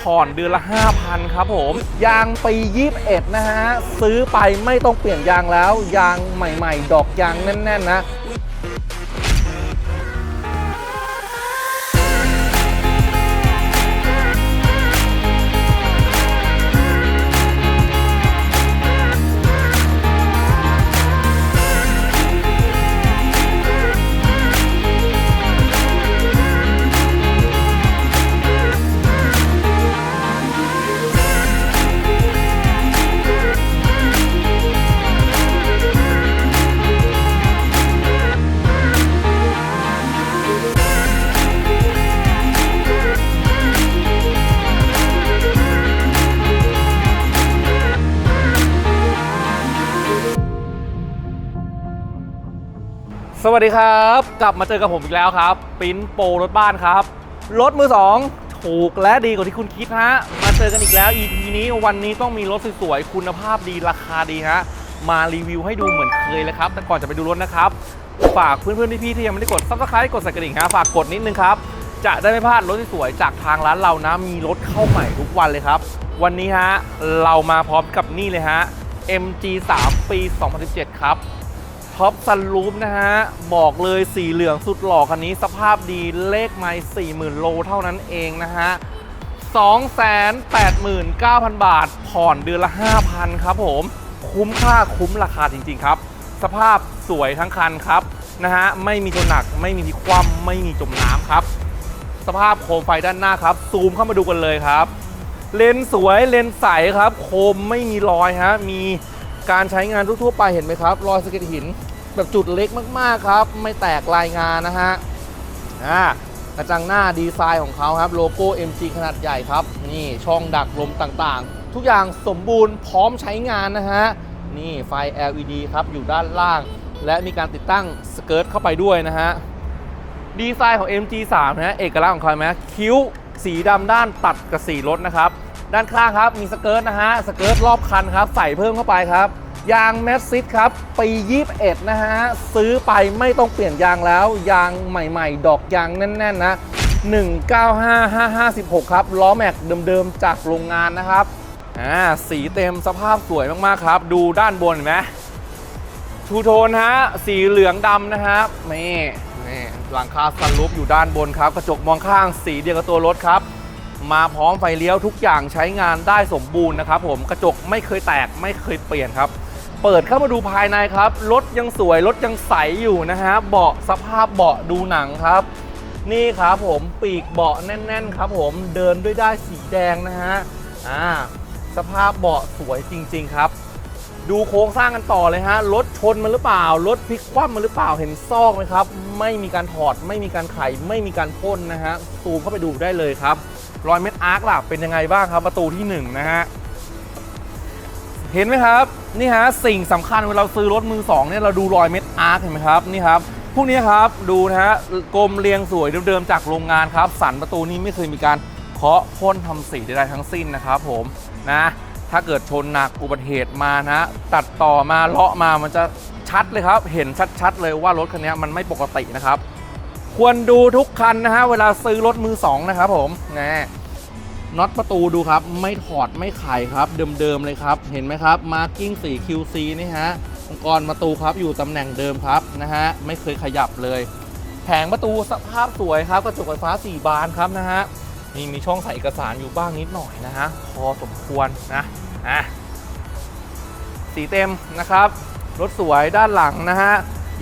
ผ่อนเดือนละ 5,000 ครับผม ยางปี 21 นะฮะ ซื้อไปไม่ต้องเปลี่ยนยางแล้ว ยางใหม่ ๆ ดอกยางแน่น ๆ นะ สวัสดีครับ กลับมาเจอกับผมอีกแล้วครับปิ้นโปรรถบ้านครับ รถมือ 2 ถูกและดีกว่าที่คุณคิดฮะ มาเจอกันอีกแล้ว EP นี้วันนี้ต้องมีรถสวยๆคุณภาพดีราคาดีฮะ มารีวิวให้ดูเหมือนเคยเลยครับ แต่ก่อนจะไปดูรถนะครับ ฝากเพื่อนๆพี่ๆที่ยังไม่ได้กด subscribe กดส่กระดิ่งฮะฝากกดนิดนึงครับ จะได้ไม่พลาดรถสวยๆจากทางร้านเรานะมีรถเข้าใหม่ทุกวันเลยครับ วันนี้ฮะเรามาพร้อมกับนี่เลยฮะ MG3 ปี 2017 ครับ ท็อปซันรูฟนะฮะ บอกเลยสีเหลืองสุดหล่อคันนี้สภาพดีเลขไม่40,000 โลเท่านั้นเองนะฮะ 289,000 บาท ผ่อนเดือนละ 5,000 ครับผม คุ้มค่าคุ้มราคาจริง ๆ ครับ สภาพสวยทั้งคันครับนะฮะ ไม่มีจมหนัก ไม่มีพลิคว่ำไม่มีจมน้ำครับ สภาพโคมไฟด้านหน้าครับ ซูมเข้ามาดูกันเลยครับ เลนส์สวยเลนส์ใสครับ โคมไม่มีรอยฮะ มีการใช้งานทั่วๆไปเห็นไหมครับ รอยสะเก็ดหิน แบบจุดเล็กมากๆครับ ไม่แตกลายงานนะฮะอ่ากระจังหน้าดีไซน์ของเขาครับ โลโก้ MG ขนาดใหญ่ครับ นี่ช่องดักลมต่างๆ ทุกอย่างสมบูรณ์พร้อมใช้งานนะฮะ นี่ไฟ LED ครับ อยู่ด้านล่าง และมีการติดตั้งสเกิร์ตเข้าไปด้วยนะฮะ ดีไซน์ของ MG3 นะฮะ เอกลักษณ์ของเขาไหมคิ้วสีดำด้านตัดกับสีรถนะครับ ด้านข้างครับ มีสเกิร์ตนะฮะ สเกิร์ตรอบคันครับ ใส่เพิ่มเข้าไปครับ ยางแมสซิสครับ ปี21นะฮะ ซื้อไปไม่ต้องเปลี่ยนยางแล้ว ยางใหม่ๆ ดอกยางแน่น ๆ นะ 195556 ครับ ล้อแม็กเดิมๆ จากโรงงานนะครับ อ่า สีเต็มสภาพสวยมากๆ ครับ ดูด้านบนเห็นไหมทูโทนฮะ สีเหลืองดำนะครับนี่นี่หลังคาสันลูปอยู่ด้านบนครับ กระจกมองข้างสีเดียวกับตัวรถครับ มาพร้อมไฟเลี้ยวทุกอย่างใช้งานได้สมบูรณ์นะครับผมกระจกไม่เคยแตกไม่เคยเปลี่ยนครับ เปิดเข้ามาดูภายในครับ รถยังสวย รถยังใสอยู่นะฮะเบาะสภาพเบาะดูหนังครับ นี่ครับผมปีกเบาะแน่น ๆ ครับผมเดินด้วยได้สีแดงนะฮะอ่าสภาพเบาะสวยจริง ๆ ครับ ดูโครงสร้างกันต่อเลยฮะรถชนมันหรือเปล่ารถพลิกคว่ำมันหรือเปล่าเห็นซอกไหมครับ ไม่มีการถอด ไม่มีการไขไม่มีการพ่นนะฮะซูมเข้าไปดูได้เลยครับ รอยเม็ดอาร์คล่ะเป็นยังไงบ้างครับประตูที่1นะฮะเห็นไหมครับนี่ฮะสิ่งสำคัญเวลาซื้อรถมือสองเนี่ยเราดูรอยเม็ดอาร์คเห็นไหมครับนี่ครับพวกนี้ครับดูนะฮะกลมเรียงสวยเดิมๆจากโรงงานครับสันประตูนี้ไม่เคยมีการเคาะพ่นทำสีใดๆทั้งสิ้นนะครับผมนะถ้าเกิดชนหนักอุบัติเหตุมานะตัดต่อมาเลาะมามันจะชัดเลยครับ เห็นชัดๆเลยว่ารถคันนี้มันไม่ปกตินะครับ ควรดูทุกคันนะฮะ เวลาซื้อรถมือสองนะครับผมนะน็อตประตูดูครับ ไม่ถอดไม่ไขครับเดิมๆเลยครับ เห็นไหมครับมาร์กิ้งสี QC นี่ฮะองค์กรประตูครับอยู่ตำแหน่งเดิมครับนะฮะไม่เคยขยับเลย แผงประตูสภาพสวยครับกระจกไฟฟ้า 4 บานครับนะฮะนี่มีช่องใส่เอกสารอยู่บ้างนิดหน่อยนะฮะพอสมควรนะอะสีเต็มนะครับรถสวยด้านหลังนะฮะ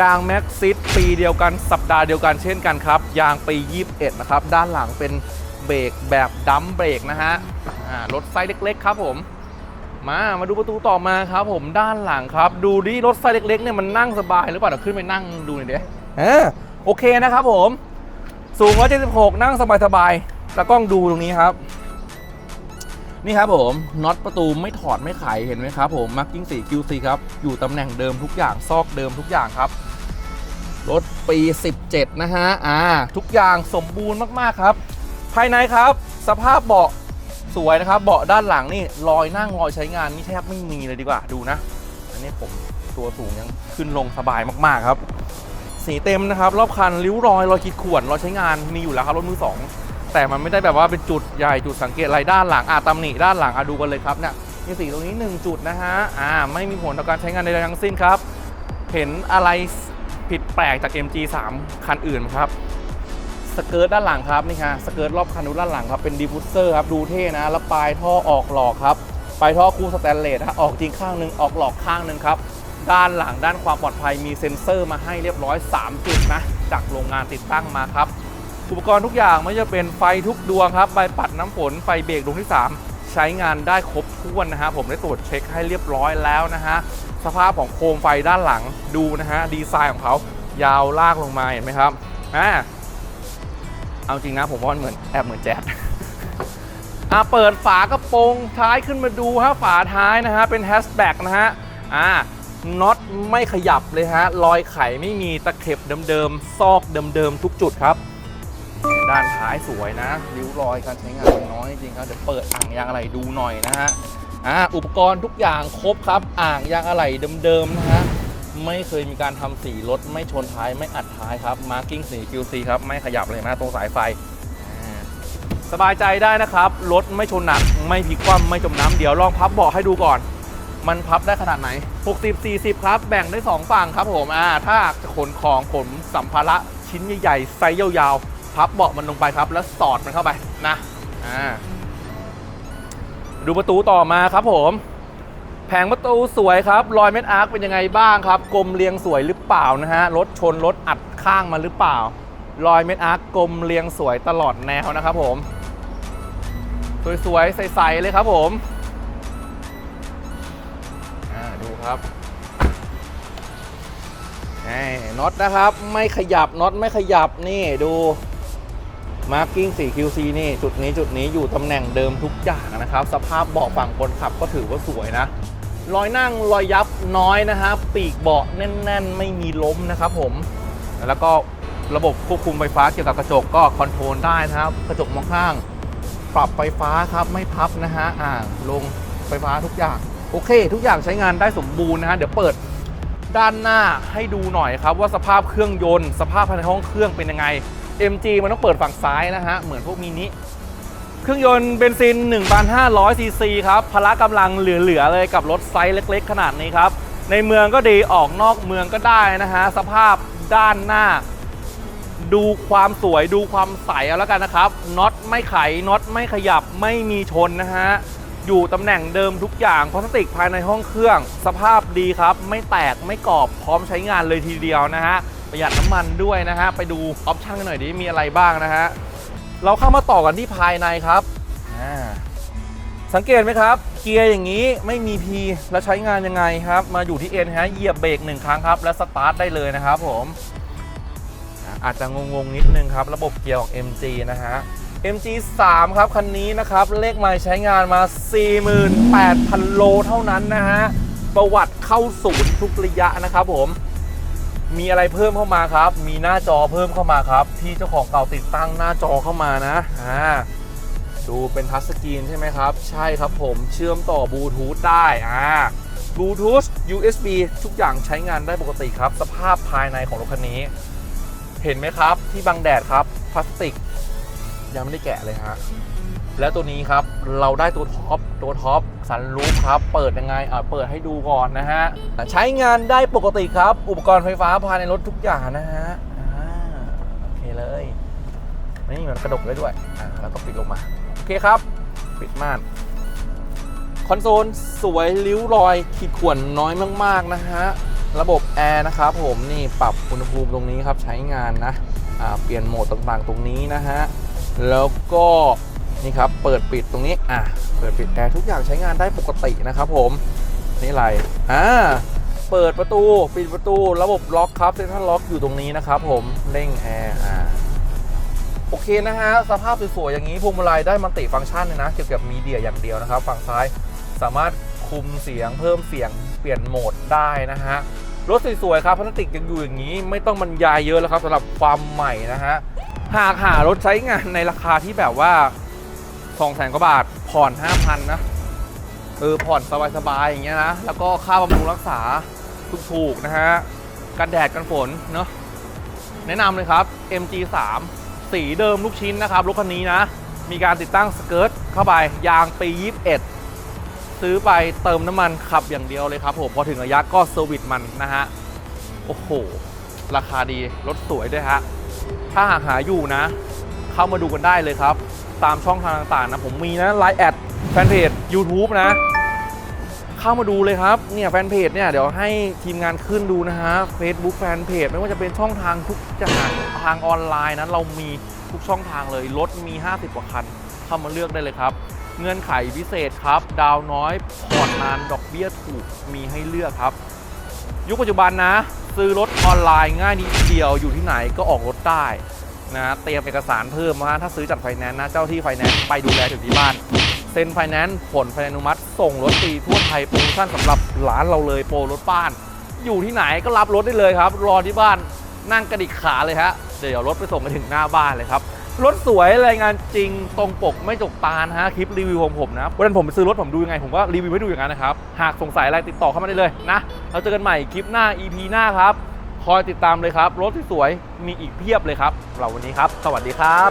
ยางแม็กซิส ปีเดียวกันสัปดาห์เดียวกันเช่นกันครับ ยางปี 21 นะครับ ด้านหลังเป็นเบรกแบบดัมเบรกนะฮะอ่ารถไซส์เล็ก ๆ ครับผม มา มาดูประตูต่อมาครับผมด้านหลังครับ ดูดิรถไซส์เล็กๆเนี่ยมันนั่งสบายหรือเปล่าเดี๋ยวขึ้นไปนั่งดูหน่อยเดี๋ยวเออโอเคนะครับผม สูง 176 นั่งสบายๆตากล้องดูตรงนี้ครับ นี่ครับผมน็อตประตูไม่ถอดไม่ไขเห็นไหมครับผมมาร์กิ้งสี QC ครับอยู่ตำแหน่งเดิมทุกอย่างซอกเดิมทุกอย่างครับ รถปี 17 นะฮะ อ่า ทุกอย่างสมบูรณ์มากๆครับ ภายในครับ สภาพเบาะสวยนะครับ เบาะด้านหลังนี่รอยนั่งรอยใช้งานนี่แทบไม่มีเลยดีกว่า ดูนะ อันนี้ผมตัวสูงยังขึ้นลงสบายมากๆครับ สีเต็มนะครับ รอบคันริ้วรอยรอยขีดข่วนรอยใช้งานมีอยู่แล้วครับรถมือสองแต่มันไม่ได้แบบว่าเป็นจุดใหญ่จุดสังเกตอะไรด้านหลังอะตำหนิด้านหลังอะดูกันเลยครับเนี่ยมีสีตรงนี้ 1 จุดนะฮะ อ่า ไม่มีผลต่อการใช้งานใดๆทั้งสิ้นครับ เห็นอะไร ผิดแปลกจาก MG3 คันอื่นครับสเกิร์ตด้านหลังครับนี่ค่ะสเกิร์ตรอบคันดูด้านหลังครับเป็นดิฟฟูเซอร์ครับดูเท่นะแล้วปลายท่อออกหลอกครับปลายท่อคู่สแตนเลสฮะออกจริงข้างหนึ่งออกหลอกข้างหนึ่งครับด้านหลังด้านความปลอดภัยมีเซ็นเซอร์มาให้เรียบร้อย 3 จุดนะ จากโรงงานติดตั้งมาครับ อุปกรณ์ทุกอย่างไม่ว่าจะเป็นไฟทุกดวงครับใบปัดน้ำฝนไฟเบรกดวงที่ 3 ใช้งานได้ครบถ้วนนะฮะผมได้ตรวจเช็คให้เรียบร้อยแล้วนะฮะ สภาพของโคมไฟด้านหลังดูนะฮะดีไซน์ของเขายาวลากลงมาเห็นไหมครับอ่าเอาจริงนะผมว่านเหมือนแอบเหมือนแจ๊ดอะเปิดฝากระโปรงท้ายขึ้นมาดูฮะฝาท้ายนะฮะเป็นแฮชแบ็กนะฮะอ่าน็อตไม่ขยับเลยฮะรอยไขไม่มีตะเข็บเดิมๆซอกเดิมๆทุกจุดครับ ด้านท้ายสวยนะริ้วรอยการใช้งานน้อยจริงครับเดี๋ยวเปิดอ่างยางอะไหล่ดูหน่อยนะฮะ อ่าอุปกรณ์ทุกอย่างครบครับ อ่างยางอะไหล่เดิมๆนะฮะไม่เคยมีการทำสีรถไม่ชนท้ายไม่อัดท้ายครับมาร์กิ้งสี QC ครับ ไม่ขยับเลยนะตรงสายไฟ สบายใจได้นะครับ รถไม่ชนหนัก ไม่พลิกคว่ำไม่จมน้ำเดี๋ยวลองพับเบาะให้ดูก่อน มันพับได้ขนาดไหน 60 40 ครับ แบ่งได้ 2 ฝั่งครับผมอ่าถ้าจะขนของขนสัมภาระชิ้นใหญ่ๆไซส์ยาวๆพับเบาะมันลงไปครับ แล้วสอดมันเข้าไปนะอ่า ดูประตูต่อมาครับผม แผงประตูสวยครับรอยเม็ดอาร์คเป็นยังไงบ้างครับกลมเรียงสวยหรือเปล่านะฮะรถชนรถอัดข้างมาหรือเปล่ารอยเม็ดอาร์คกลมเรียงสวยตลอดแนวนะครับผม สวยๆใสๆเลยครับผมดูครับน็อตนะครับ ไม่ขยับน็อตไม่ขยับนี่ดู มาร์กิ้ง 4QC นี่ จุดนี้จุดนี้อยู่ตำแหน่งเดิมทุกอย่างนะครับ สภาพเบาะฝั่งคนขับก็ถือว่าสวยนะ รอยนั่งรอยยับน้อยนะครับ ปีกเบาะแน่น ๆ ไม่มีล้มนะครับผม แล้วก็ระบบควบคุมไฟฟ้าเกี่ยวกับกระจกก็คอนโทรลได้นะครับ กระจกมองข้าง ปรับไฟฟ้าครับไม่พับนะฮะอ่าลงไฟฟ้าทุกอย่าง โอเค ทุกอย่างใช้งานได้สมบูรณ์นะฮะเดี๋ยวเปิดด้านหน้าให้ดูหน่อยครับว่าสภาพเครื่องยนต์ สภาพภายในห้องเครื่องเป็นยังไง MG มันต้องเปิดฝั่งซ้ายนะฮะ เหมือนพวกมินิ เครื่องยนต์เบนซิน 1,500 ซีซีครับ พละกำลังเหลือ ๆ เลยกับรถไซส์เล็ก ๆ ขนาดนี้ครับ ในเมืองก็ดี ออกนอกเมืองก็ได้นะฮะ สภาพด้านหน้า ดูความสวยดูความใสเอาแล้วกันนะครับ น็อตไม่ไข น็อตไม่ขยับ ไม่มีชนนะฮะ อยู่ตำแหน่งเดิมทุกอย่าง พลาสติกภายในห้องเครื่อง สภาพดีครับ ไม่แตก ไม่กรอบ พร้อมใช้งานเลยทีเดียวนะฮะ ประหยัดน้ำมันด้วยนะฮะ ไปดูออปชั่นกันหน่อยดิ มีอะไรบ้างนะฮะ เราเข้ามาต่อกันที่ภายในครับอ่าสังเกตไหมครับ เกียร์อย่างนี้ไม่มี P แล้วใช้งานยังไงครับ มาอยู่ที่ N ฮะ เหยียบเบรกหนึ่งครั้งครับ แล้วสตาร์ทได้เลยนะครับผมอาจจะงงๆนิดนึงครับ ระบบเกียร์ของ MG นะฮะ MG 3 ครับ คันนี้นะครับ เลขไมล์ใช้งานมา 48,000 โลเท่านั้นนะฮะ ประวัติเข้าศูนย์ทุกระยะนะครับผม มีอะไรเพิ่มเข้ามาครับ มีหน้าจอเพิ่มเข้ามาครับ ที่เจ้าของเก่าติดตั้งหน้าจอเข้ามานะอ่าดูเป็นทัชสกรีนใช่ไหมครับ ใช่ครับผมเชื่อมต่อบลูทูธได้อ่าบลูทูธ USB ทุกอย่างใช้งานได้ปกติครับ สภาพภายในของรถคันนี้ เห็นไหมครับที่บังแดดครับพลาสติก ยังไม่ได้แกะเลยฮะ แล้วตัวนี้ครับเราได้ตัวท็อปตัวท็อปสันรูฟครับเปิดยังไงอ่าเปิดให้ดูก่อนนะฮะใช้งานได้ปกติครับ อุปกรณ์ไฟฟ้าภายในรถทุกอย่างนะฮะโอเคเลยนี่มันกระดกได้ด้วยอ่าแล้วก็ปิดลงมาโอเคครับ ปิดม่านคอนโซลสวยริ้วรอยขีดข่วนน้อยมากๆนะฮะระบบแอร์นะครับผมนี่ปรับอุณหภูมิตรงนี้ครับใช้งานนะเปลี่ยนโหมดต่างๆตรงนี้นะฮะแล้วก็ นี่ครับ เปิดปิดตรงนี้ อะ เปิดปิดแอร์ทุกอย่างใช้งานได้ปกตินะครับผม นี่ไร อ่า เปิดประตู ปิดประตู ระบบล็อกครับเซ็นทรัลล็อกอยู่ตรงนี้นะครับผม เร่งแอร์ อ่า โอเคนะฮะ สภาพสวยๆอย่างนี้พวงมาลัยได้มัลติฟังก์ชันเลยนะ เกี่ยวกับมีเดียอย่างเดียวนะครับ ฝั่งซ้ายสามารถคุมเสียงเพิ่มเสียงเปลี่ยนโหมดได้นะฮะรถสวยๆครับพลาสติกยังอยู่อย่างนี้ ไม่ต้องบรรยายเยอะแล้วครับสำหรับความใหม่นะฮะหากหารถใช้งานในราคาที่แบบว่า 2 0 0 0 0กว่าบาท ผ่อน5,000นะ เออ ผ่อนสบายๆอย่างเงี้ยนะ แล้วก็ค่าบำรุงรักษาถูกๆนะฮะ กันแดดกันฝนเนาะ แนะนำเลยครับ MG3 สีเดิมลูกชิ้นนะครับรถคันนี้นะ มีการติดตั้งสเกิร์ตเข้าไป ยางปี 21 ซื้อไปเติมน้ำมันขับอย่างเดียวเลยครับผมพอถึงระยะก็เซอร์วิสมันนะฮะ โอ้โห ราคาดี รถสวยด้วยฮะ ถ้าหากหาอยู่นะ เข้ามาดูกันได้เลยครับ ตามช่องทางต่างๆนะผมมีนะไลน์แอดแฟนเพจ YouTube นะ เข้ามาดูเลยครับเนี่ยแฟนเพจเนี่ยเดี๋ยวให้ทีมงานขึ้นดูนะฮะ Facebook แฟนเพจไม่ว่าจะเป็นช่องทางทุกอย่างทางออนไลน์นะเรามีทุกช่องทางเลยรถมี 50 กว่าคัน เข้ามาเลือกได้เลยครับ เงื่อนไขพิเศษครับ ดาวน้อยผ่อนนานดอกเบี้ยถูกมีให้เลือกครับ ยุคปัจจุบันนะ ซื้อรถออนไลน์ง่ายนิดเดียวอยู่ที่ไหนก็ออกรถได้ นะเตรียมเอกสารเพิ่มนะถ้าซื้อจัดไฟแนนซ์นะเจ้าที่ไฟแนนซ์ไปดูแลถึงที่บ้านเซ็นไฟแนนซ์ผลไฟแนนซ์อนุมัติ ส่งรถฟรีทั่วไทยโปรโมชั่นสำหรับร้านเราเลยโปรรถบ้าน อยู่ที่ไหนก็รับรถได้เลยครับ รอที่บ้านนั่งกระดิกขาเลยฮะเดี๋ยวรถไปส่งกันถึงหน้าบ้านเลยครับรถสวยรายงานจริงตรงปกไม่จกตานะฮะคลิปรีวิวของผมนะวันนั้นผมไปซื้อรถผมดูยังไง ผมก็รีวิวให้ดูอย่างนั้นนะครับ หากสงสัยอะไรติดต่อเข้ามาได้เลยนะเราเจอกันใหม่คลิปหน้า EP หน้าครับ คอยติดตามเลยครับ รถที่สวยมีอีกเพียบเลยครับเราวันนี้ครับ สวัสดีครับ